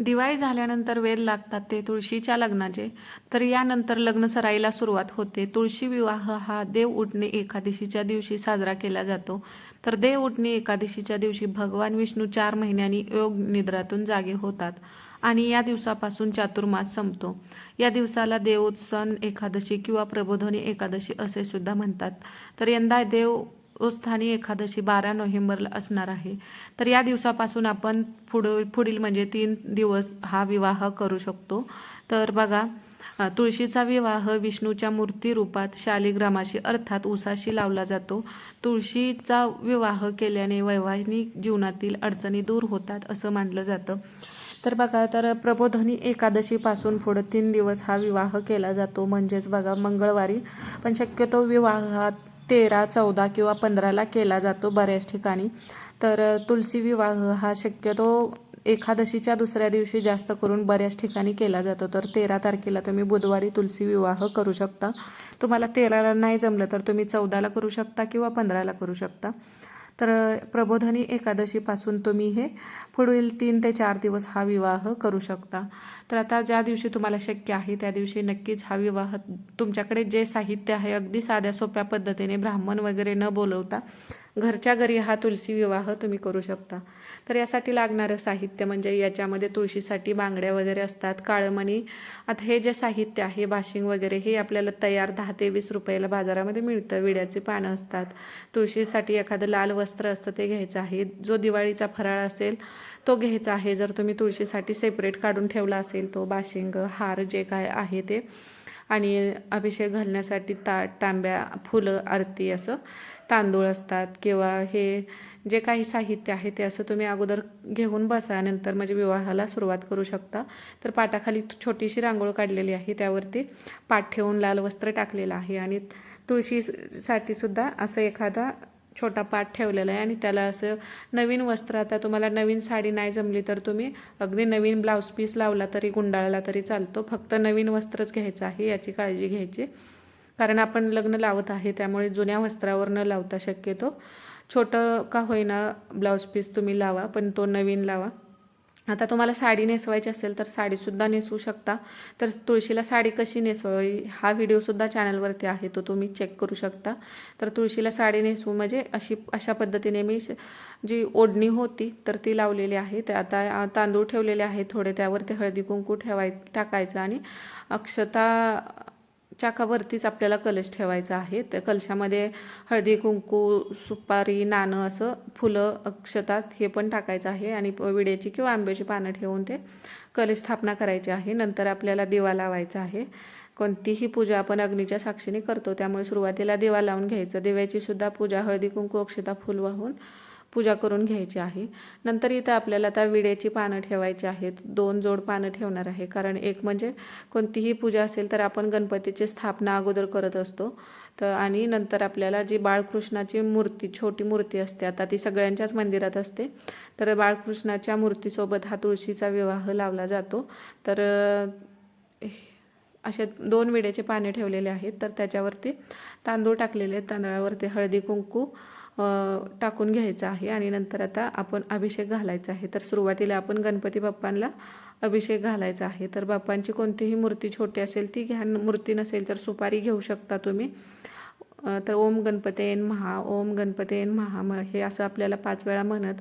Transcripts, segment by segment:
दिवाळी झाल्यानंतर वेद लागतात ते तुळशीच्या लग्नाचे. तर यानंतर लग्न सराईला सुरुवात होते. तुळशी विवाह हा देव उठणे एकादशीच्या दिवशी साजरा केला जातो. तर देव उठणे एकादशीच्या दिवशी भगवान विष्णू चार महिन्यांनी योग निद्रातून जागे होतात आणि या दिवसापासून चातुर्मास संपतो. या दिवसाला देवोत्सन एकादशी किंवा प्रबोधनी एकादशी असे सुद्धा म्हणतात. तर यंदा देव स्थानी एकादशी बारा नोव्हेंबरला असणार आहे. तर या दिवसापासून आपण पुढं पुढील म्हणजे तीन दिवस हा विवाह करू शकतो. तर बघा तुळशीचा विवाह विष्णूच्या मूर्ती रूपात शालिग्रामाशी अर्थात उसाशी लावला जातो. तुळशीचा विवाह केल्याने वैवाहिक जीवनातील अडचणी दूर होतात असं मानलं जातं. तर बघा तर प्रबोधनी एकादशीपासून पुढं तीन दिवस हा विवाह केला जातो. म्हणजेच बघा मंगळवारी. पण शक्यतो विवाहात तेरा चौदा किंवा पंधराला केला जातो बऱ्याच ठिकाणी. तर तुलसी विवाह हा शक्यतो एकादशीच्या दुसऱ्या दिवशी जास्त करून बऱ्याच ठिकाणी केला जातो. तर तेरा तारखेला तुम्ही बुधवारी तुलसी विवाह करू शकता. तुम्हाला तेराला नाही जमलं तर तुम्ही चौदाला करू शकता किंवा पंधराला करू शकता. तर प्रबोधनी एकादशीपासून तुम्ही हे पुढील तीन ते चार दिवस हा विवाह करू शकता. तर आता ज्या दिवशी तुम्हाला शक्य आहे त्या दिवशी नक्कीच हा विवाह तुमच्याकडे जे साहित्य आहे अगदी साध्या सोप्या पद्धतीने ब्राह्मण वगैरे न बोलवता घरच्या घरी हा तुलसी विवाह तुम्ही करू शकता. तर यासाठी लागणारं साहित्य म्हणजे याच्यामध्ये तुळशीसाठी बांगड्या वगैरे असतात काळमणी. आता हे जे साहित्य आहे बाशिंग वगैरे हे आपल्याला तयार दहा ते वीस रुपयाला बाजारामध्ये मिळतं. विड्याची पानं असतात. तुळशीसाठी एखादं लाल वस्त्र असतं ते घ्यायचं आहे. जो दिवाळीचा फराळ असेल तो घ्यायचा आहे. जर तुम्ही तुळशीसाठी सेपरेट काढून ठेवला असेल तो बाशिंग हार जे काय आहे ते. आणि अभिषेक घालण्यासाठी ताट तांब्या फुलं आरती असं तांदूळ असतात किंवा हे जे काही साहित्य आहे ते असं तुम्ही अगोदर घेऊन बसा नंतर म्हणजे विवाहाला सुरुवात करू शकता. तर पाटाखाली छोटीशी रांगोळ काढलेली आहे त्यावरती पाठ ठेवून लाल वस्त्र टाकलेलं आहे आणि तुळशीसाठी सुद्धा असं एखादा छोटा पाट ठेवलेला आहे आणि त्याला असं नवीन वस्त्र आता तुम्हाला नवीन साडी नाही जमली तर तुम्ही अगदी नवीन ब्लाऊज पीस लावला तरी गुंडाळला तरी चालतो. फक्त नवीन वस्त्रच घ्यायचं आहे याची काळजी घ्यायची. कारण आपण लग्न लावत आहे त्यामुळे जुन्या वस्त्रावर न लावता शक्यतो छोटं का होईना ब्लाऊज पीस तुम्ही लावा पण तो नवीन लावा. आता तुम्हाला साडी नेसवायची असेल तर साडीसुद्धा नेसवू शकता. तर तुळशीला साडी कशी नेसवावी? हा व्हिडिओसुद्धा चॅनलवरती आहे तो तुम्ही चेक करू शकता. तर तुळशीला साडी नेसवू म्हणजे अशी अशा पद्धतीने मी जी ओढणी होती तर ती लावलेली आहे. ते आता तांदूळ ठेवलेले आहे थोडे त्यावरती हळदी कुंकू ठेवाय टाकायचं आणि अक्षता चाकावरतीच आपल्याला कलश ठेवायचा आहे. त्या कलशामध्ये हळदी कुंकू सुपारी नाणं असं फुलं अक्षतात हे पण टाकायचं आहे आणि विड्याची किंवा आंब्याची पानं ठेवून ते कलश स्थापना करायची आहे. नंतर आपल्याला दिवा लावायचा आहे. कोणतीही पूजा आपण अग्नीच्या साक्षीने करतो त्यामुळे सुरुवातीला दिवा लावून घ्यायचं. दिव्याची सुद्धा पूजा हळदी कुंकू अक्षता फुल वाहून पूजा करून घ्यायची आहे. नंतर इथं आपल्याला आता विड्याची पानं ठेवायची आहेत. दोन जोड पानं ठेवणार आहे. कारण एक म्हणजे कोणतीही पूजा असेल तर आपण गणपतीची स्थापना अगोदर करत असतो. तर आणि नंतर आपल्याला जी बाळकृष्णाची मूर्ती छोटी मूर्ती असते आता ती सगळ्यांच्याच मंदिरात असते. तर बाळकृष्णाच्या मूर्तीसोबत हा तुळशीचा विवाह लावला जातो. तर असे दोन विड्याचे पाने ठेवलेले आहेत. तर त्याच्यावरती तांदूळ टाकलेले आहेत. तांदळावरती हळदी कुंकू टाकून घ्यायचं आहे. आणि नंतर आता आपण अभिषेक घालायचा आहे. तर सुरुवातीला आपण गणपती बाप्पांना अभिषेक घालायचा आहे. तर बाप्पांची कोणतीही मूर्ती छोटी असेल ती घ्या. मूर्ती नसेल तर सुपारी घेऊ शकता तुम्ही. तर ओम गणपतेन महा ओम गणपतेन महा म हे असं आपल्याला पाच वेळा म्हणत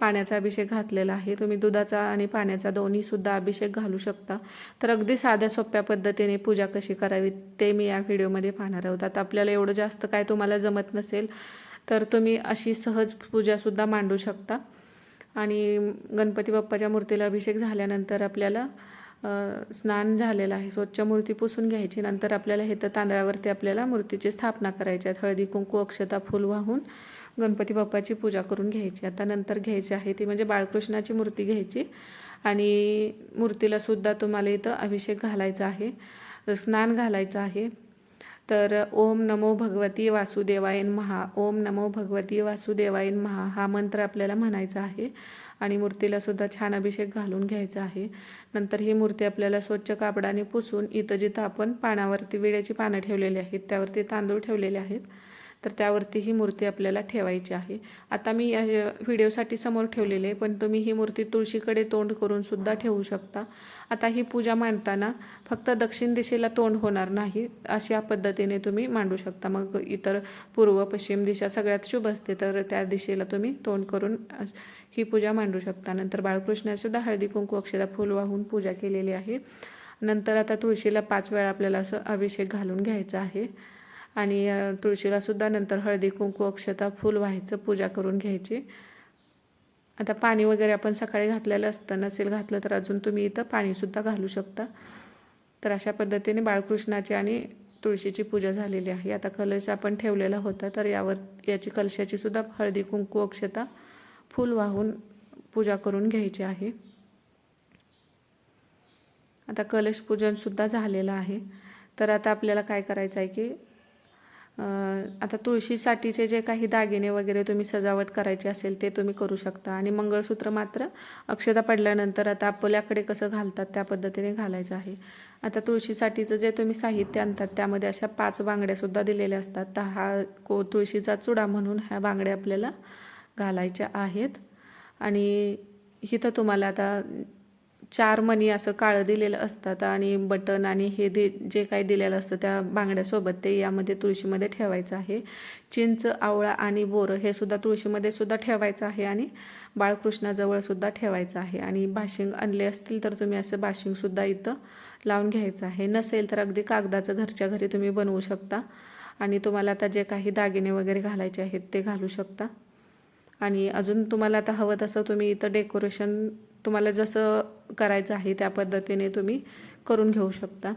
पाण्याचा अभिषेक घातलेला आहे. तुम्ही दुधाचा आणि पाण्याचा दोन्हीसुद्धा अभिषेक घालू शकता. तर अगदी साध्या सोप्या पद्धतीने पूजा कशी करावी ते मी या व्हिडिओमध्ये पाहणार आहोत. आता आपल्याला एवढं जास्त काय तुम्हाला जमत नसेल तर तुम्ही अशी सहज पूजासुद्धा मांडू शकता. आणि गणपती बाप्पाच्या मूर्तीला अभिषेक झाल्यानंतर आपल्याला स्नान झालेलं आहे. स्वच्छ मूर्ती पुसून घ्यायची. नंतर आपल्याला हे तर तांदळावरती आपल्याला मूर्तीची स्थापना करायची आहे. हळदी कुंकू अक्षता फुल वाहून गणपती बाप्पाची पूजा करून घ्यायची. आता नंतर घ्यायची आहे ती म्हणजे बाळकृष्णाची मूर्ती घ्यायची. आणि मूर्तीला सुद्धा तुम्हाला इथं अभिषेक घालायचा आहे. स्नान घालायचं आहे. तर ओम नमो भगवती वासुदेवायन महा ओम नमो भगवती वासुदेवायन महा हा मंत्र आपल्याला म्हणायचा आहे. आणि मूर्तीला सुद्धा छान अभिषेक घालून घ्यायचा आहे. नंतर ही मूर्ती आपल्याला स्वच्छ कापडाने पुसून इथं जिथं आपण पानावरती विड्याची पानं ठेवलेली आहेत त्यावरती तांदूळ ठेवलेले आहेत. तर त्यावरती ही मूर्ती आपल्याला ठेवायची आहे. आता मी व्हिडिओसाठी समोर ठेवलेली आहे पण तुम्ही ही मूर्ती तुळशीकडे तोंड करून सुद्धा ठेवू शकता. आता ही पूजा मांडताना फक्त दक्षिण दिशेला तोंड होणार नाही अशा पद्धतीने तुम्ही मांडू शकता. मग इतर पूर्व पश्चिम दिशा सगळ्यात शुभ असते तर त्या दिशेला तुम्ही तोंड करून ही पूजा मांडू शकता. नंतर बाळकृष्णासुद्धा हळदी कुंकू अक्षदा फुल वाहून पूजा केलेली आहे. नंतर आता तुळशीला पाच वेळा आपल्याला असं अभिषेक घालून घ्यायचा आहे. आणि तुळशीलासुद्धा नंतर हळदी कुंकू अक्षता फूल व्हायचं पूजा करून घ्यायची. आता पाणी वगैरे आपण सकाळी घातलेलं असतं नसेल घातलं तर अजून तुम्ही इथं पाणीसुद्धा घालू शकता. तर अशा पद्धतीने बाळकृष्णाची आणि तुळशीची पूजा झालेली आहे. आता कलश आपण ठेवलेला होता तर यावर याची कलशाची सुद्धा हळदी कुंकू अक्षता फूल वाहून पूजा करून घ्यायची आहे. आता कलश पूजनसुद्धा झालेलं आहे. तर आता आपल्याला काय करायचं आहे की आता तुळशीसाठीचे जे काही दागिने वगैरे तुम्ही सजावट करायची असेल ते तुम्ही करू शकता. आणि मंगळसूत्र मात्र अक्षता पडल्यानंतर आता आपल्याकडे कसं घालतात त्या पद्धतीने घालायचं आहे. आता तुळशीसाठीचं जे तुम्ही साहित्य आणतात त्यामध्ये अशा पाच बांगड्यासुद्धा दिलेल्या असतात. तर हा को तुळशीचा चुडा म्हणून ह्या बांगड्या आपल्याला घालायच्या आहेत. आणि इथं तुम्हाला आता चार मणी असं काळं दिलेलं असतात आणि बटन आणि हे दे जे काही दिलेलं असतं त्या बांगड्यासोबत ते यामध्ये तुळशीमध्ये ठेवायचं आहे. चिंच आवळा आणि बोरं हे सुद्धा तुळशीमध्ये सुद्धा ठेवायचं आहे आणि बाळकृष्णाजवळ सुद्धा ठेवायचं आहे. आणि बाशिंग आणले असतील तर तुम्ही असं बाशिंगसुद्धा इथं लावून घ्यायचं आहे. नसेल तर अगदी कागदाचं घरच्या घरी तुम्ही बनवू शकता आणि तुम्हाला आता जे काही दागिने वगैरे घालायचे आहेत ते घालू शकता. आणि अजून तुम्हाला आता हवं तसं तुम्ही इथं डेकोरेशन तुम्हाला जसं करायचं आहे त्या पद्धतीने तुम्ही करून घेऊ शकता.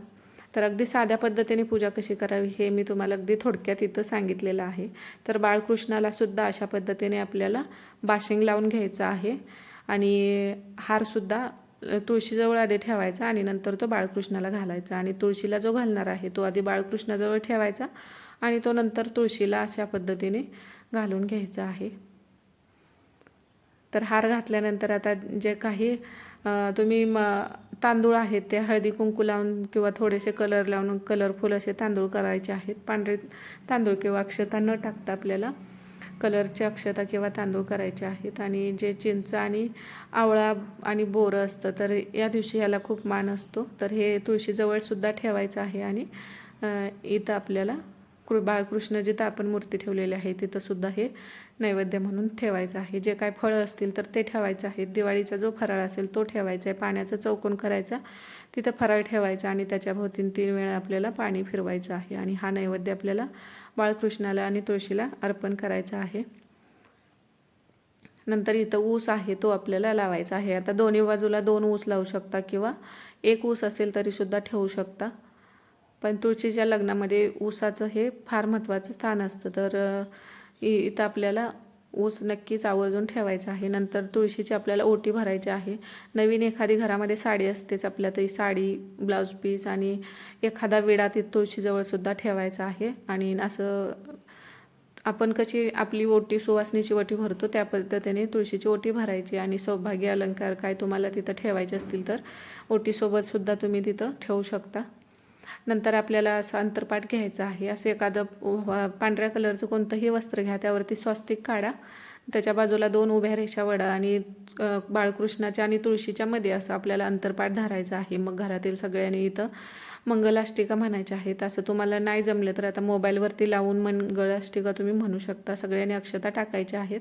तर अगदी साध्या पद्धतीने पूजा कशी करावी हे मी तुम्हाला अगदी थोडक्यात इथं सांगितलेलं आहे. तर बाळकृष्णालासुद्धा अशा पद्धतीने आपल्याला बाशिंग लावून घ्यायचं आहे. आणि हारसुद्धा तुळशीजवळ आधी ठेवायचा आणि नंतर तो बाळकृष्णाला घालायचा. आणि तुळशीला जो घालणार आहे तो आधी बाळकृष्णाजवळ ठेवायचा आणि तो नंतर तुळशीला अशा पद्धतीने घालून घ्यायचा आहे. तर हार घातल्यानंतर आता जे काही तुम्ही म तांदूळ आहेत ते हळदी कुंकू लावून किंवा थोडेसे कलर लावून कलरफुल असे तांदूळ करायचे आहेत. पांढरे तांदूळ किंवा अक्षता न टाकता आपल्याला कलरच्या अक्षता किंवा तांदूळ करायचे आहेत. आणि जे चिंच आणि आवळा आणि बोरं असतं तर या दिवशी याला खूप मान असतो. तर हे तुळशीजवळसुद्धा ठेवायचं आहे आणि इथं आपल्याला कृ बाळकृष्ण जिथं आपण मूर्ती ठेवलेली आहे तिथंसुद्धा हे नैवेद्य म्हणून ठेवायचं आहे. जे काय फळं असतील तर ते ठेवायचं आहे. दिवाळीचा जो फराळ असेल तो ठेवायचा आहे. पाण्याचा चौकोन करायचा तिथं फराळ ठेवायचा आणि त्याच्या भोवतीन तीन वेळा आपल्याला पाणी फिरवायचं आहे. आणि हा नैवेद्य आपल्याला बाळकृष्णाला आणि तुळशीला अर्पण करायचा आहे. नंतर इथं ऊस आहे तो आपल्याला लावायचा आहे. आता दोन्ही बाजूला दोन ऊस लावू शकता किंवा एक ऊस असेल तरीसुद्धा ठेवू शकता. पण तुळशीच्या लग्नामध्ये ऊसाचं हे फार महत्त्वाचं स्थान असतं तर इ- इथं आपल्याला ऊस नक्कीच आवर्जून ठेवायचा आहे. नंतर तुळशीची आपल्याला ओटी भरायची आहे. नवीन एखादी घरामध्ये साडी असतेच आपल्या तरी साडी ब्लाऊज पीस आणि एखादा विडा ती तुळशीजवळसुद्धा ठेवायचा आहे. आणि असं आपण कशी आपली ओटी सुवासनीची ओटी भरतो त्या पद्धतीने तुळशीची ओटी भरायची आणि सौभाग्य अलंकार काय तुम्हाला तिथं ठेवायचे असतील तर ओटीसोबतसुद्धा तुम्ही तिथं ठेवू शकता. नंतर आपल्याला असं अंतरपाठ घ्यायचं आहे. असं एखादं पांढऱ्या कलरचं कोणतंही वस्त्र घ्या त्यावरती स्वस्तिक काढा. त्याच्या बाजूला दोन उभ्या रेषा वडा आणि बाळकृष्णाच्या आणि तुळशीच्या मध्ये असं आपल्याला अंतरपाठ धरायचं आहे. मग घरातील सगळ्यांनी इथं मंगलाष्टिका म्हणायच्या आहेत असं तुम्हाला नाही जमलं तर आता मोबाईलवरती लावून मंगलाष्टिका तुम्ही म्हणू शकता. सगळ्यांनी अक्षता टाकायच्या आहेत.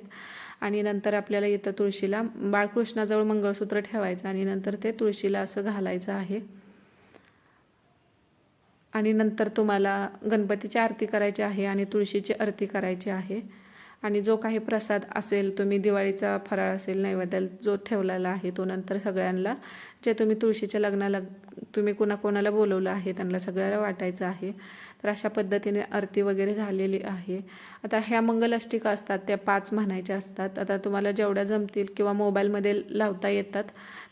आणि नंतर आपल्याला इथं तुळशीला बाळकृष्णाजवळ मंगळसूत्र ठेवायचं आणि नंतर ते तुळशीला असं घालायचं आहे. आणि नंतर तुम्हाला गणपतीची आरती करायची आहे आणि तुळशीची आरती करायची आहे. आणि जो काही प्रसाद असेल तुम्ही दिवाळीचा फराळ असेल नैवेद्य जो ठेवलेला आहे तो नंतर सगळ्यांना जे तुम्ही तुळशीच्या लग्नाला तुम्ही कोणाकोणाला बोलवलं आहे त्यांना सगळ्याला वाटायचं आहे. तर अशा पद्धतीने आरती वगैरे झालेली आहे. आता ह्या मंगलाष्टिका असतात त्या पाच म्हणायच्या असतात. आता तुम्हाला जेवढ्या जमतील किंवा मोबाईलमध्ये लावता येतात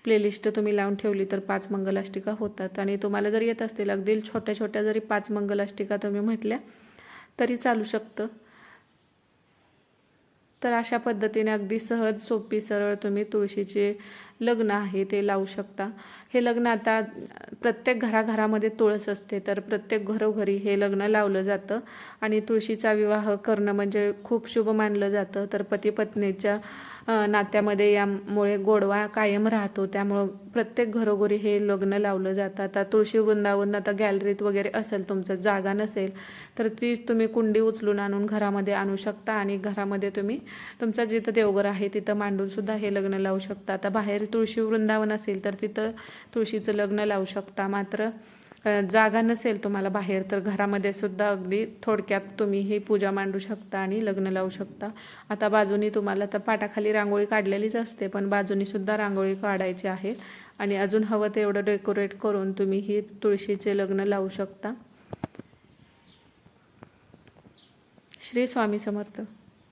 प्लेलिस्ट तुम्ही लावून ठेवली तर पाच मंगलाष्टिका होतात. आणि तुम्हाला जर येत असतील अगदी छोट्या छोट्या जरी पाच मंगलाष्टिका तुम्ही म्हटल्या तरी चालू शकतं. तर अशा पद्धतीने अगदी सहज सोपी सरळ तुम्ही तुळशीची लग्न आहे ते लावू शकता. हे लग्न आता प्रत्येक घराघरामध्ये तुळस असते तर प्रत्येक घरोघरी हे लग्न लावलं जातं. आणि तुळशीचा विवाह करणं म्हणजे खूप शुभ मानलं जातं. तर पती पत्नीच्या नात्यामध्ये यामुळे गोडवा कायम राहतो. त्यामुळं प्रत्येक घरोघरी हे लग्न लावलं जातं. आता तुळशी वृंदावन आता गॅलरीत वगैरे असेल तुमचं जागा नसेल तर ती तुम्ही कुंडी उचलून आणून घरामध्ये आणू शकता. आणि घरामध्ये तुम्ही तुमचा जिथं देवघर आहे तिथं मांडून सुद्धा हे लग्न लावू शकता. आता बाहेर तुळशी वृंदावन असेल तर तिथं तुळशीचं लग्न लावू शकता. मात्र जागा नसेल तुम्हाला बाहेर तर घरामध्ये सुद्धा अगदी थोडक्यात तुम्ही ही पूजा मांडू शकता आणि लग्न लावू शकता. आता बाजूनी तुम्हाला तर पाटाखाली रांगोळी काढलेलीच असते पण बाजूनी सुद्धा रांगोळी काढायची आहे आणि अजून हवं तेवढं डेकोरेट करून तुम्ही ही तुळशीचे लग्न लावू शकता. श्री स्वामी समर्थ.